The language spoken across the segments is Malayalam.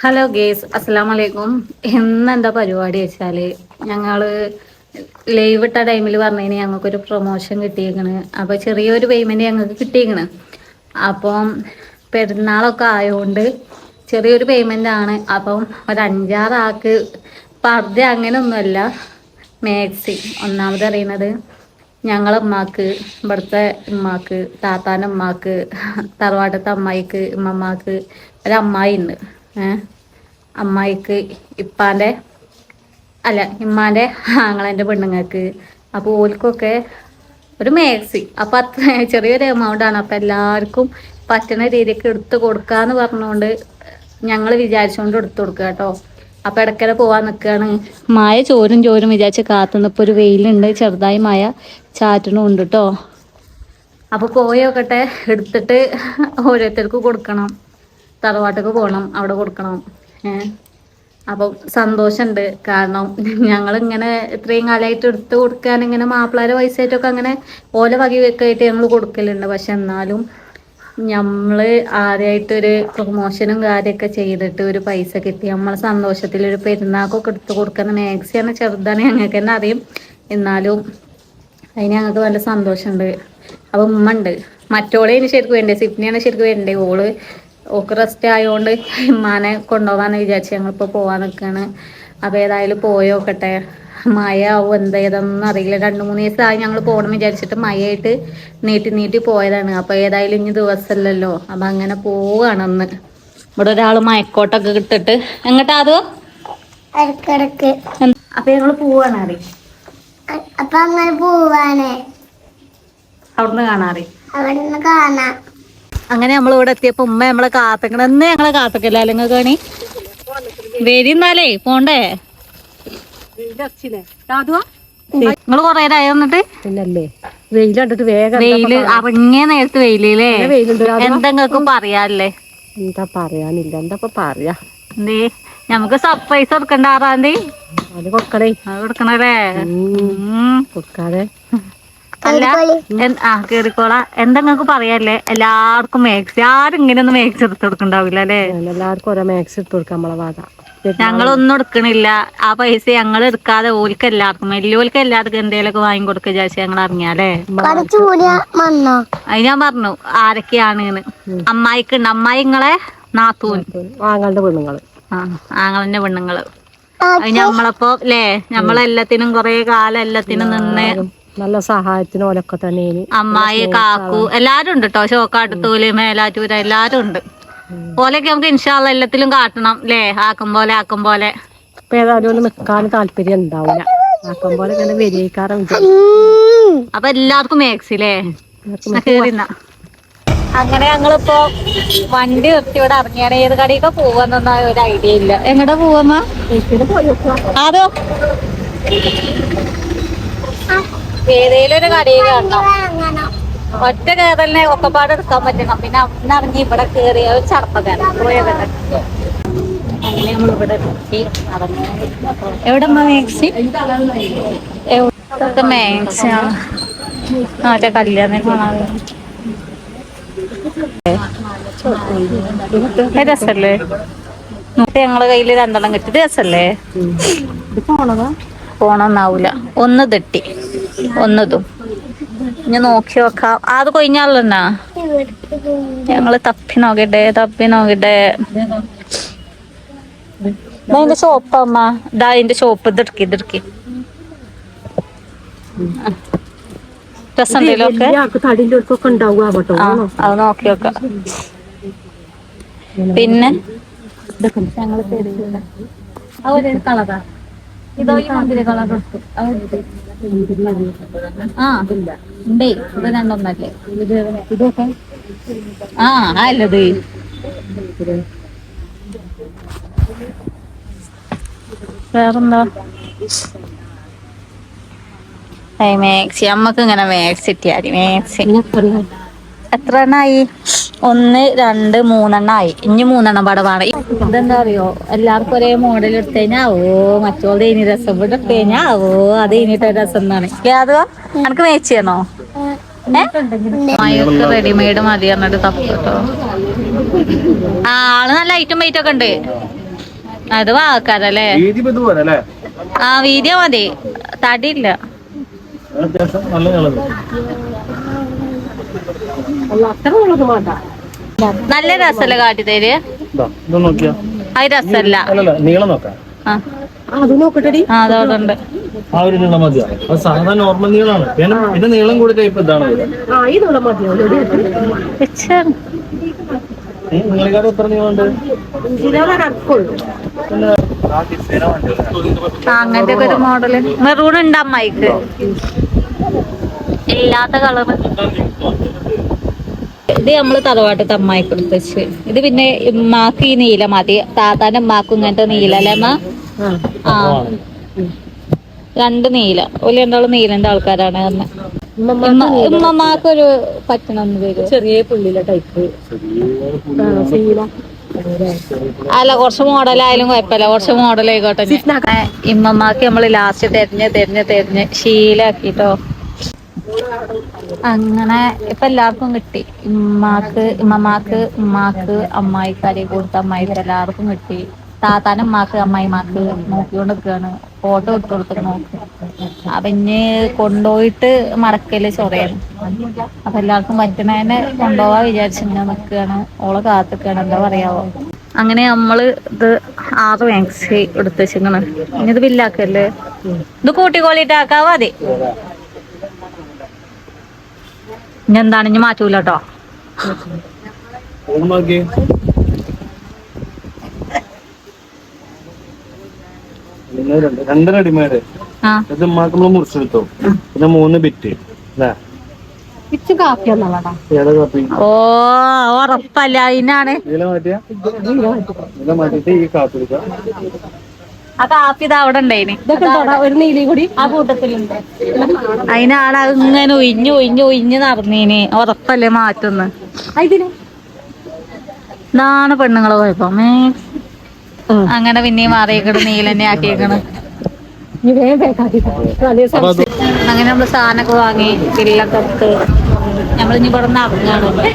ഹലോ ഗേസ് അസ്സലാമു വലൈക്കും ഇന്ന് എന്താ പരിപാടി വെച്ചാൽ ഞങ്ങൾ ലൈവ് ഇട്ട ടൈമിൽ പറഞ്ഞതിന് ഞങ്ങൾക്കൊരു പ്രൊമോഷൻ കിട്ടിയേക്കണ്. അപ്പൊ ചെറിയൊരു പേയ്മെന്റ് ഞങ്ങൾക്ക് കിട്ടിയേക്കണ്. അപ്പം പെരുന്നാളൊക്കെ ആയതുകൊണ്ട് ചെറിയൊരു പേയ്മെന്റ് ആണ്. അപ്പം ഒരു അഞ്ചാറാക്ക് പർദ്ദ അങ്ങനെയൊന്നുമല്ല മാക്സി. ഒന്നാമത് അറിയുന്നത് ഞങ്ങളെ ഉമ്മാക്ക് ഇവിടുത്തെ ഉമ്മാക്ക് താത്താന്റെ ഉമ്മാക്ക് തറവാട്ടത്തെ അമ്മായിക്ക് ഉമ്മമാക്ക് ഒരമ്മായി ഉണ്ട് അമ്മായിക്ക് ഇപ്പാന്റെ അല്ല ഇമ്മാന്റെ ആങ്ങളെന്റെ പെണ്ണുങ്ങൾക്ക്. അപ്പോൾ ഓൽക്കൊക്കെ ഒരു മാക്സി അപ്പം അത്ര ചെറിയൊരു എമൗണ്ട് ആണ്. അപ്പം എല്ലാവർക്കും പറ്റുന്ന രീതിക്ക് എടുത്തു കൊടുക്കാന്ന് പറഞ്ഞുകൊണ്ട് ഞങ്ങൾ വിചാരിച്ചുകൊണ്ട് എടുത്തു കൊടുക്കുക കേട്ടോ അപ്പം ഇടയ്ക്കിടെ പോവാൻ നിൽക്കുകയാണ് മായ ചോരും ചോരും വിചാരിച്ച് കാത്തുനിന്നിപ്പോൾ ഒരു വെയിലുണ്ട്. ചെറുതായി മായ ചാറ്റണും ഉണ്ട് കേട്ടോ അപ്പോൾ പോയോക്കട്ടെ. എടുത്തിട്ട് ഓരോരുത്തർക്ക് കൊടുക്കണം. തറവാട്ടിക്ക് പോകണം അവിടെ കൊടുക്കണം. ഏഹ് അപ്പം സന്തോഷമുണ്ട് കാരണം ഞങ്ങൾ ഇങ്ങനെ ഇത്രയും കാലമായിട്ട് എടുത്ത് കൊടുക്കാൻ ഇങ്ങനെ മാപ്പിളാരെ പൈസയായിട്ടൊക്കെ അങ്ങനെ ഓല വകയൊക്കെ ആയിട്ട് ഞങ്ങൾ കൊടുക്കലുണ്ട്. പക്ഷെ എന്നാലും നമ്മൾ ആദ്യമായിട്ടൊരു പ്രൊമോഷനും കാര്യമൊക്കെ ചെയ്തിട്ട് ഒരു പൈസ കിട്ടി. നമ്മളെ സന്തോഷത്തിൽ ഒരു പെരുന്നാക്കൊക്കെ എടുത്ത് കൊടുക്കുന്ന മാക്സിയാണ് ചെറുതാണ് ഞങ്ങൾക്ക് തന്നെ അറിയും. എന്നാലും അതിന് ഞങ്ങൾക്ക് നല്ല സന്തോഷമുണ്ട് അപ്പം ഉമ്മ ഉണ്ട് മറ്റോളെ ശരിക്കും വേണ്ടേ? സിപ്നിയാണ് ശരിക്കും വേണ്ടേ? ഓൾ ഓക്ക് റെസ്റ്റ് ആയതുകൊണ്ട് ഉമ്മാനെ കൊണ്ടുപോകാന്ന് വിചാരിച്ച് ഞങ്ങളിപ്പോൾ പോകാൻ നിൽക്കുകയാണ് അപ്പോൾ ഏതായാലും പോയോക്കട്ടെ മഴ ആവും എന്താ ഏതൊന്നും അറിയില്ല. രണ്ട് മൂന്ന് ദിവസമായി ഞങ്ങൾ പോകണം വിചാരിച്ചിട്ട് മഴയായിട്ട് നീട്ടി നീട്ടി പോയതാണ്. അപ്പോൾ ഏതായാലും ഇനി ദിവസമല്ലല്ലോ അപ്പം അങ്ങനെ പോവുകയാണ് അന്ന്. ഇവിടെ ഒരാൾ മയക്കോട്ടൊക്കെ ഇട്ടിട്ട്. എങ്ങോട്ടാ അതോ? ഇടക്കിടക്ക് അപ്പം ഞങ്ങൾ പോവാണ് അറിയും. അപ്പൊ അങ്ങനെ പോവാനേ അവിടുന്ന് കാണാറി അവിടുന്ന് കാണാം. അങ്ങനെ നമ്മൾ ഇവിടെ എത്തിയപ്പോ ഉമ്മ നമ്മളെ കാത്തക്കണം. എന്നേ ഞങ്ങളെ കാത്തക്കല്ല? അല്ലെങ്കിൽ കാണി വരി എന്നാലേ പോണ്ടേ? നിങ്ങൾ കൊറേ നേരം വന്നിട്ട് പിന്നല്ലേ വെയിൽ കണ്ടിട്ട് വേഗം വെയിൽ അറിഞ്ഞ നേരത്ത് വെയിലേ എന്തെങ്കിലും പറയാല്ലേ? എന്താ പറയാനില്ല. എന്താ പറയാ? എന്തേ? നമുക്ക് സർപ്രൈസ് കൊടുക്കണ്ട ആറാം തീയതി? അത് കൊടുക്കണേ. അത് കൊടുക്കണല്ലേ? കൊടുക്കാതെ. അല്ല ആ കേറിക്കോള. എന്തെങ്കിലും പറയാല്ലേ എല്ലാവർക്കും മേക്സ് ആരും ഇങ്ങനെ ഒന്ന് മേക്സ് എടുത്ത് കൊടുക്കണ്ടാവില്ല അല്ലേ? എല്ലാവർക്കും ഓരോ മാക്സ് എടുത്ത് കൊടുക്കാം നമ്മളെ വക ഞങ്ങളൊന്നും എടുക്കണില്ല. ആ പൈസ ഞങ്ങൾ എടുക്കാതെ ഓൽക്ക് എല്ലാവർക്കും വലിയോൽക്ക് എല്ലാവർക്കും എന്തെങ്കിലുമൊക്കെ വാങ്ങി കൊടുക്കുക വിചാരിച്ച് ഞങ്ങൾ അറിഞ്ഞാലേ അത് ഞാൻ പറഞ്ഞു ആരൊക്കെയാണ് അമ്മായിക്കുണ്ട് അമ്മായി ഇങ്ങളെ നാത്തൂൻ. ആങ്ങളുടെ പെണ്ണുങ്ങൾ. ആ ആങ്ങളന്റെ പെണ്ണുങ്ങൾ. അത് ഞമ്മളപ്പോ ല്ലേ ഞമ്മളെല്ലാത്തിനും കൊറേ കാലം എല്ലാത്തിനും നിന്ന് നല്ല സഹായത്തിന് ഓലൊക്കെ തന്നെ അമ്മായി കാക്കു എല്ലാരും ഉണ്ട് കേട്ടോ ചോക്കാട്ടത്തൂൽ മേലാറ്റൂര് എല്ലാരും ഉണ്ട് ഓലൊക്കെ നമുക്ക് ഇൻഷാല്ല എല്ലാത്തിലും കാട്ടണം അല്ലേ ആക്കും പോലെ ആക്കും പോലെ. ഇപ്പൊ ഏതായാലും ഒന്ന് നിക്കാൻ താല്പര്യം ഉണ്ടാവില്ല ആക്കും പോലെ ഇങ്ങനെ വിജയിക്കാറുണ്ട് അപ്പൊ എല്ലാവർക്കും മാക്സില്ലേ അങ്ങനെ ഞങ്ങളിപ്പോ വണ്ടി നിർത്തി ഇവിടെ ഇറങ്ങിയാണ്. ഏത് കടയൊക്കെ പോവാന്നൊന്നും ഒരു ഐഡിയ ഇല്ല. എങ്ങടെ പോവാമ്മ അതോ? ഏതേലും ഒരു കടയിൽ കാണണം ഒറ്റ കയറലിനെ ഒക്കെപ്പാട് എടുക്കാൻ പറ്റണം. പിന്നെ അവിടെ ഇറങ്ങി ഇവിടെ കയറിയ ഒരു ചടപ്പക്കാരൻ പോയതന്നെ അങ്ങനെ നമ്മൾ ഇവിടെ എത്തി. നടന്നു എവിടെ മാക്സി എവിടെ മാക്സി മറ്റേ കല്യാണം രസല്ലേ? എന്നിട്ട് ഞങ്ങളെ കയ്യിൽ രണ്ടെണ്ണം കിട്ടി. രസല്ലേ? പോണതാ? പോണൊന്നാവൂല. ഒന്ന് തെട്ടി ഒന്നതും. ഇനി നോക്കി വെക്കാം. അത് കൊയിഞ്ഞാലെന്നാ ഞങ്ങൾ തപ്പി നോക്കട്ടെ തപ്പി നോക്കട്ടെ. അതിന്റെ ഷോപ്പ് അമ്മ ഇതാ അതിന്റെ ഷോപ്പ് ഇതെടുക്കി ഇതെടുക്കി രസം എന്തേലും ഒക്കെ? ഇയാൾക്ക് തടിന്റെ അടുത്തൊക്കെ ഉണ്ടാവും അത് നോക്കി നോക്കാം പിന്നെ? ഞങ്ങൾ കളറാ. ഇതോ ഈ കളർ എടുത്തു. ആ ഉണ്ടേ. ഇത് രണ്ടൊന്നല്ലേ ഇതൊക്കെ? ആ അല്ലത് വേറെന്താ? മാക്സി. അമ്മയ്ക്ക് ഇങ്ങനെ മാക്സി ഇട്ടിയാതി മാക്സി. എത്ര എണ്ണായി ഒന്ന് രണ്ട് മൂന്നെണ്ണായി. ഇനി മൂന്നെണ്ണം പടവാണ് ഇതെന്താ അറിയോ എല്ലാവർക്കും ഒരേ മോഡൽ എടുത്തു കഴിഞ്ഞാ ഓ മറ്റോളുടെ ഇനി രസം ഇവിടെ എടുത്തു കഴിഞ്ഞാൽ ഓ അത് ഇനിയിട്ട് രസം എന്നാണ്. അതോ എനിക്ക് മേച്ച് ചെയ്യണോ? മയൊക്കെ റെഡിമെയ്ഡ് മതി പറഞ്ഞിട്ട് തപ്പു കേട്ടോ ആൾ നല്ല ഐറ്റം വെയിറ്റ് ഒക്കെ ഉണ്ട്. അത് വാക്കാരല്ലേ? വീതി ഇപ്പൊ ഇത് പോലെ അല്ലേ ആ വീഡിയോ മതി തടിയില്ല നല്ല രസല്ല കാട്ടിത്തേര് അത് രസല്ല. നീളം നോക്കാം. ആ. ആ, അത് ഒരു നീളം മതിയാ? സാധാരണ നോർമൽ നീളമാണ് പിന്നെ നീളം കൂടി ടൈപ്പ് ഇതാണ് എത്ര നീളമുണ്ട്? അങ്ങനത്തെ ഒരു മോഡൽ മെറൂൺ ഉണ്ട് അമ്മായിക്ക്? ഇല്ലാത്ത കളറ് ഇത് നമ്മൾ തറവാട്ടത്തെ അമ്മായി കൊടുത്തച്ച് ഇത് പിന്നെ ഉമ്മാക്ക് ഈ നീല മതി. താത്താന്റെ ഉമ്മാക്കും ഇങ്ങനത്തെ നീല അല്ലേ അമ്മ ആ. രണ്ട് നീല. ഒരു രണ്ടാളും നീലന്റെ ആൾക്കാരാണ് അമ്മ ഉമ്മമാക്കൊരു പറ്റണമെന്ന് വരും. ചെറിയ പുള്ളിയിലെ ടൈപ്പ് അല്ല കുറച്ച് മോഡലായാലും കുഴപ്പമില്ല. കുറച്ച് മോഡലായിക്കോട്ടെ. ഇമ്മമാക്ക് നമ്മൾ ലാസ്റ്റ് തെരഞ്ഞ് തെരഞ്ഞ് തെരഞ്ഞ് ശീലാക്കിട്ടോ. അങ്ങനെ ഇപ്പൊ എല്ലാവർക്കും കിട്ടി. ഉമ്മാക്ക് ഉമ്മമാക്ക് ഉമ്മാക്ക് അമ്മായിക്കാരെ കൊടുത്ത അമ്മായിക്ക് എല്ലാവർക്കും കിട്ടി. താത്താനും ഉമ്മാക്ക് അമ്മായിമാക്ക് നോക്കിക്കൊണ്ട് നിൽക്കുകയാണ് ഫോട്ടോ ഇട്ട് കൊടുത്ത് നോക്ക്. അപ്പൊ ഇനി കൊണ്ടുപോയിട്ട് മറക്കൽ ചൊറയാണ് അപ്പൊ എല്ലാവർക്കും പറ്റണേനെ കൊണ്ടുപോവാ വിചാരിച്ച് ഇങ്ങനെ നിൽക്കുകയാണ് ഓളെ കാത്തിക്കാണ്. എന്താ പറയാവോ? അങ്ങനെ നമ്മൾ ഇത് ആറ് മാക്സി എടുത്ത് വെച്ചിങ്ങനെ ഇനി ഇത് ബില്ലാക്കല്ലേ ഇത് കൂട്ടിക്കോളിട്ടാക്കാവാ മതി. ഇനി എന്താണ് ഇനി മാറ്റൂല കേട്ടോ രണ്ട് രണ്ട് റെഡിമേഡ് ആ. ഇത് ഉമ്മാക്ക് നമ്മൾ മുറിച്ചെടുത്തു. പിന്നെ മൂന്ന് ബിറ്റ്. അല്ലേ? ഓ ഉറപ്പല്ല. അതിനാണ് ഇതിലെ മാറ്റിയ? ഇതിലെ മാറ്റിട്ട് ഈ ആ കാപ്പി ഇത് അവിടെ ഉണ്ടായിന്. ഇതൊക്കെ ഉണ്ടോടാ? ഒരു നീലി കൂടി ആ കൂട്ടത്തിലുണ്ട്. അതിനാണ് അത് ഇങ്ങനെ ഒഴിഞ്ഞു ഒഴിഞ്ഞു ഒഴിഞ്ഞു നടന്നീന്. ഉറപ്പല്ലേ മാറ്റുന്ന്. ആ, ഇതിന്. ഇതാണ് പെണ്ണുങ്ങളെ കുഴപ്പം. അങ്ങനെ പിന്നെയും മാറിയേക്കണ് നീലന്നെ ആക്കിയേക്കണ്. അങ്ങനെ നമ്മൾ സാധനമൊക്കെ വാങ്ങി ബില്ലൊക്കെ എടുത്ത് നമ്മളിനി ഇവിടെ നിന്ന്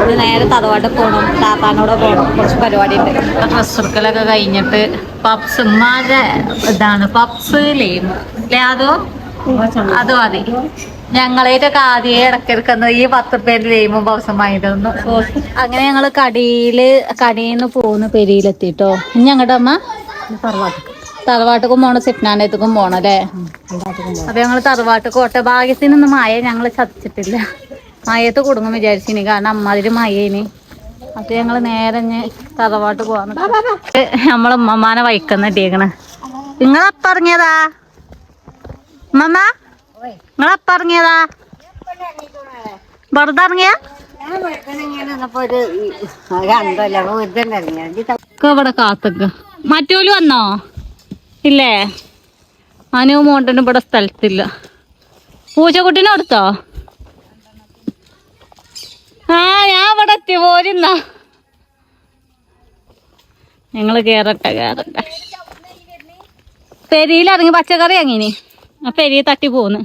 ഇനി നേരെ തറവാട്ട് പോകണം താത്താനോടെ പോകണം കുറച്ച് പരിപാടി ഉണ്ട് ഡ്രസ് എടുക്കലൊക്കെ കഴിഞ്ഞിട്ട് പപ്സ് ഉമ്മാരെ ഇതാണ്. പപ്സ് ലേം അല്ലേ അതോ അത് മതി. ഞങ്ങളേറ്റൊക്കെ ആദ്യമേ ഇടക്കിടക്കുന്ന ഈ പത്ത് പേര് ലേമും പപ്സും വാങ്ങിയിട്ടൊന്ന് അങ്ങനെ ഞങ്ങൾ കടിയിൽ കടയിൽ നിന്ന് പോകുന്ന പെരിയിലെത്തിട്ടോ. ഇനി ഞങ്ങളുടെ അമ്മ തറവാട്ടുക്കും പോണം സിപ്നാനത്തേക്കും പോണം അല്ലേ? അപ്പൊ ഞങ്ങൾ തറവാട്ട് കോട്ട. ഭാഗ്യത്തിനൊന്നും മായ ഞങ്ങൾ ചതിച്ചിട്ടില്ല. മയത്ത് കൊടുങ്ങും വിചാരിച്ചിനി. കാരണം അമ്മാതിരി മയേനി. അപ്പൊ ഞങ്ങൾ നേരെ തറവാട്ട് പോവാന്ന് നമ്മളെ ഉമ്മമാനെ വൈക്കുന്ന ഇട്ടിയേക്കണ് നിങ്ങളപ്പ ഇറങ്ങിയതാ ഉമ്മമ്മ നിങ്ങളപ്പ ഇറങ്ങിയതാ വെറുതെ ഇറങ്ങിയ ഇവിടെ കാത്തക്ക. മറ്റോൽ വന്നോ? ഇല്ലേ? അനു മോണ്ടനും ഇവിടെ സ്ഥലത്തില്ല. പൂച്ചക്കുട്ടീനെ കൊടുത്തോ? ആ ഞാൻ ഇവിടെ എത്തി പോരുന്ന ഞങ്ങൾ കേറട്ടെ കേറട്ടെ. പെരിയിലിറങ്ങി പച്ചക്കറി അങ്ങനെ ആ പെരിയെ തട്ടി പോന്ന്.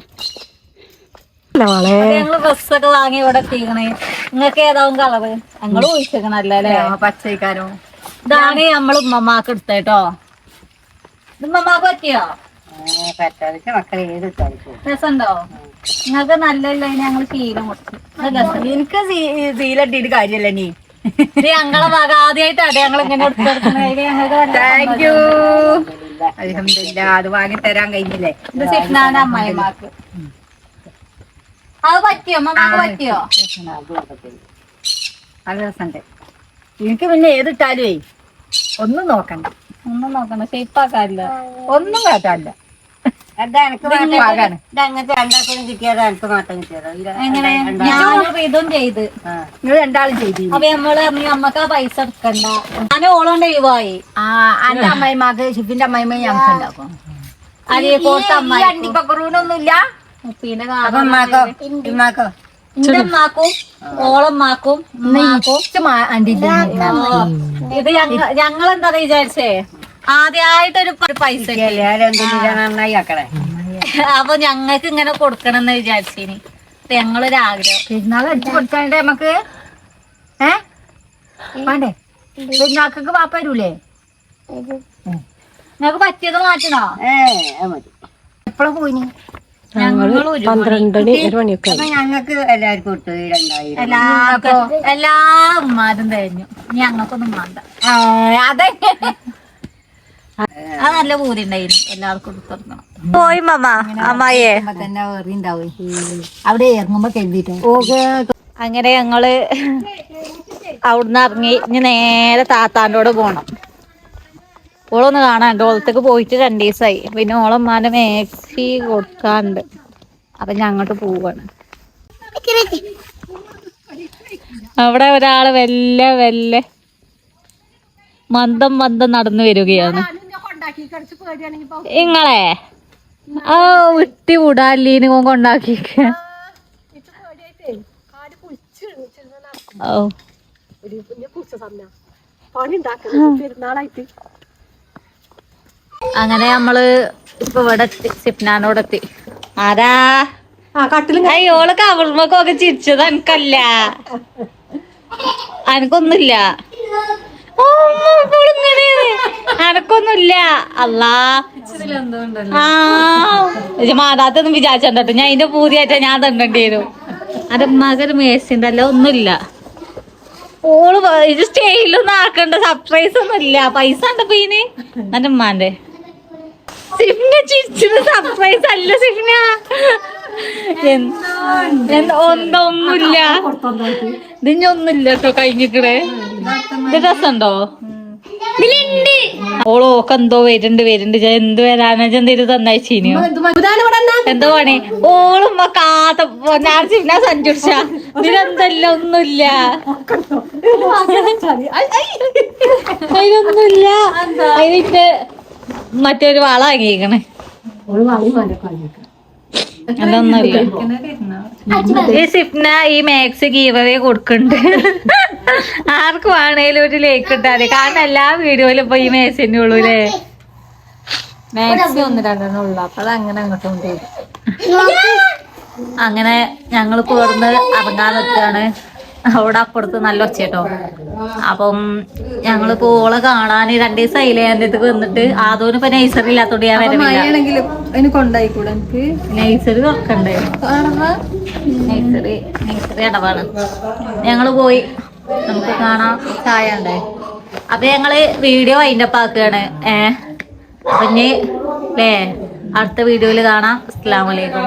ഞങ്ങൾ ഡ്രസ്സൊക്കെ വാങ്ങി ഇവിടെ എത്തിക്കണേ. നിങ്ങക്ക് ഏതാവും കളറ്? ഞങ്ങൾ ഒഴിച്ചേക്കണല്ലേ പച്ചക്കാരോ? ഇതാണ് നമ്മൾ ഉമ്മമാക്ക് എടുത്തേട്ടോ ഉമ്മമാക്ക് പറ്റിയോ? രസമുണ്ടോ നിങ്ങൾക്ക് നല്ല ഞങ്ങൾ ശീലം നല്ല രസം. എനിക്ക് സീലട്ടിട്ട് കാര്യല്ല നീ ഞങ്ങളെ ഭാഗം ആദ്യമായിട്ടാണ് ഞങ്ങൾ ഇങ്ങനെ നല്ല താങ്ക് യു അലഹമില്ല അത് വാങ്ങി തരാൻ കഴിഞ്ഞില്ലേ? ഇത് സിഗ്നാന അമ്മായിമാക്ക് അത് പറ്റിയോ? അമ്മമാക്ക് പറ്റിയോ? അത് രസമുണ്ട് എനിക്ക് പിന്നെ ഏതിട്ടാലുവേ ഒന്നും നോക്കണ്ട. ഒന്നും നോക്കണ്ട. ഷേപ്പാക്കാറില്ല. ഒന്നും കാട്ടാനില്ല പാകാണ് എങ്ങനെ? ഞാനും ഇതും ചെയ്ത്. നിങ്ങൾ രണ്ടാളും ചെയ്തി അപ്പൊ നമ്മൾ പറഞ്ഞു നമ്മക്ക് ആ പൈസ എടുക്കണ്ട. ഞാൻ ഓളോണ്ട് ഒഴിവായി. ആ എന്റെ അമ്മായിമാക്ക് ഷിപ്പിന്റെ അമ്മായിമ്മ ഞങ്ങൾക്ക് ഉണ്ടാക്കും അരിയക്കോട്ട് അണ്ടിപ്പക്കുറൂനൊന്നുമില്ല അമ്മാക്കും ഓളമ്മാക്കും ഇത് ഞങ്ങൾ എന്താ വിചാരിച്ചേ? ആദ്യമായിട്ടൊരു പൈസ കിട്ടി. നന്നായി ആക്കണേ. അപ്പൊ ഞങ്ങൾക്ക് ഇങ്ങനെ കൊടുക്കണം എന്ന് വിചാരിച്ചിനി ഞങ്ങളൊരു ആഗ്രഹം. പെരുന്നാൾ അടിച്ചു കൊടുക്കാണ്ട് നമുക്ക് ഏ? വേണ്ടേ? വാപ്പ വരൂലേ? നിങ്ങക്ക് പറ്റിയത് മാറ്റണോ? ഏ മതി. എപ്പോഴും പോയിനി? ഞങ്ങൾക്ക് എല്ലാവർക്കും ഇട്ടു രണ്ടായിരം. എല്ലാവർക്കും? എല്ലാ ഉമ്മാരും തേഞ്ഞു ഞങ്ങൾക്കൊന്നും വേണ്ട. അതെ. അത് നല്ല പൂതി ഉണ്ടായിരുന്നു എല്ലാവർക്കും കൊടുക്കണം. പോയി മമ്മ അമ്മയെ തന്നെ തന്നെ ഉണ്ടാവും. അവിടെ ഇറങ്ങുമ്പോ കരുതിട്ടോ. അങ്ങനെ ഞങ്ങൾ അവിടുന്ന് ഇറങ്ങി ഇനി നേരെ താത്താന്റെ പോണം. ഓളൊന്ന് കാണാണ്ട് ഓളത്തേക്ക് പോയിട്ട് രണ്ട് ദിവസമായി പിന്നെ ഓളമ്മാനെ മേക്സി കൊടുക്കാണ്ട്. അപ്പൊ ഞാൻ അങ്ങോട്ട് പോവാണ്. അവിടെ ഒരാൾ വെല്ല വെല്ല മന്ദം മന്ദം നടന്നു വരികയാണ്. ഇങ്ങളെ? ആ വിട്ടി വിടാല്ലീന് കൊണ്ടാക്കി ഓ അങ്ങനെ നമ്മൾ ഇപ്പൊ ഇവിടെ എത്തി സിപ്നാനോടെത്തി ആരാ? അയ്യോൾ കവർമൊക്കെ ചിരിച്ചത് എനിക്കല്ല എനിക്കൊന്നുമില്ല ഓ. അനക്കൊന്നുമില്ല. അല്ലാ ആ. മാതാത്തൊന്നും വിചാരിച്ചോട്ടോ ഞാൻ ഇതിന്റെ പൂതിയായിട്ടാ ഞാൻ വരും അത് മേസിന്റെ അല്ല ഒന്നുമില്ല. ഓൾ ഇത് സ്റ്റേയിലൊന്നും ആക്കണ്ട സർപ്രൈസ് ഒന്നും ഇല്ല പൈസ ഉണ്ടപ്പോ ഇനി എന്റെ ഉമ്മാന്റെ. സിഫിന ചിരിച്ചത് സർപ്രൈസ് അല്ല സിഫിന ഒന്നൊന്നുമില്ല ഇതിന് ഒന്നുമില്ല കേട്ടോ കഴിഞ്ഞിക്കണേ. ഇത് രസമുണ്ടോ? ഓളോക്ക് എന്തോ വരുന്നുണ്ട് വരുന്നുണ്ട്. ഞാൻ എന്ത് വരാനാ എന്തേലും തന്നയച്ചീനിയോ എന്തോ പണി? ഓളും കാത്ത സഞ്ചരിച്ച. ഇതിലെന്തല്ല ഒന്നുമില്ല. അതിനൊന്നുമില്ല അതിന്റെ മറ്റൊരു വള വാങ്ങിയേക്കണേ. ഈ സിപ്ന ഈ മാക്സ് ഗീവവേ കൊടുക്കുന്നുണ്ട് ആർക്ക് വേണേലും ഒരു ലേക്ക് ഇട്ടാതെ കാരണം എല്ലാ വീഡിയോയിലും ഇപ്പൊ ഈ മേസിന്റെ ഉള്ളൂ അല്ലേ മാക്സി ഒന്ന് രണ്ടെണ്ണം ഉള്ളു. അപ്പൊ അത് അങ്ങനെ അങ്ങോട്ടും അങ്ങനെ ഞങ്ങൾ പോർന്ന് ഇറങ്ങാൻ നിൽക്കാണ് അവിടെ അപ്പുറത്ത് നല്ല ഒച്ചേട്ടോ അപ്പം ഞങ്ങൾ പോളെ കാണാൻ രണ്ടു ദിവസം ആയില്ലേ എന്റെ അടുത്ത് വന്നിട്ട്. ആദോന് ഇപ്പൊ നൈസറി ഇല്ലാത്തോണ്ട് ഞാൻ വരവില്ല അതിന് കൊണ്ടായിക്കൂടെ എനിക്ക്? നൈസറി തുറക്കണ്ടേ? നൈസറി നൈസറി അടവാണ്. ഞങ്ങൾ പോയി. നമുക്ക് കാണാം. ചായ ഉണ്ടേ? അപ്പൊ ഞങ്ങൾ വീഡിയോ അതിന്റെ ആക്കുകയാണ്. ഏ? അപ്പൊ ഇനി അല്ലേ അടുത്ത വീഡിയോയിൽ കാണാം. അസ്സലാമലൈക്കും